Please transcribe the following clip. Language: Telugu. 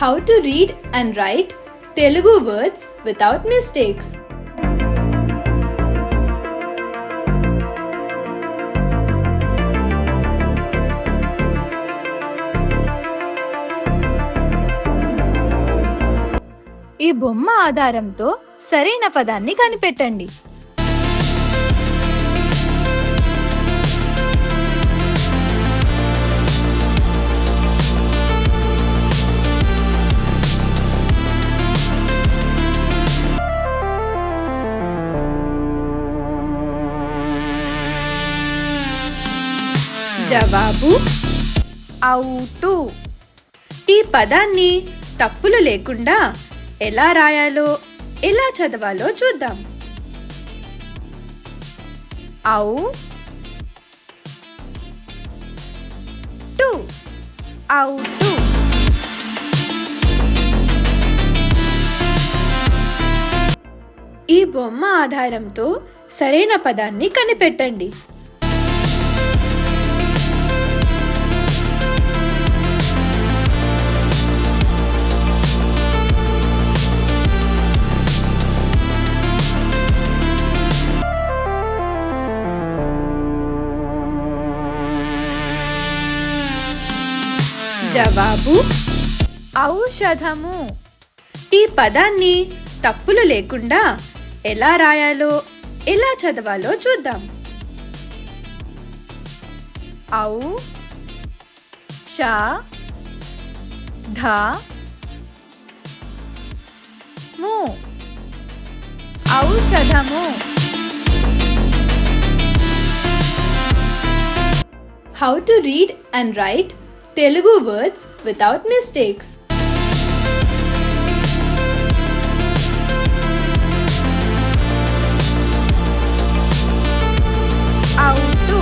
How to read and write Telugu words without mistakes ఈ బొమ్మ ఆధారంతో సరైన పదాన్ని కనిపెట్టండి. జవాబు అవుటు ఈ పదాన్ని తప్పులు లేకుండా ఎలా రాయాలో ఎలా చదవాలో చూద్దాం. అవు టు అవుటు ఈ బొమ్మ ఆధారంతో సరైన పదాన్ని కనిపెట్టండి. జవాబు ఔషధము. ఈ పదాన్ని తప్పులు లేకుండా ఎలా రాయాలో ఎలా చదవాలో చూద్దాం. ఔ ష ధ ము. ఔషధము. How to read and write Telugu words without mistakes. Auto.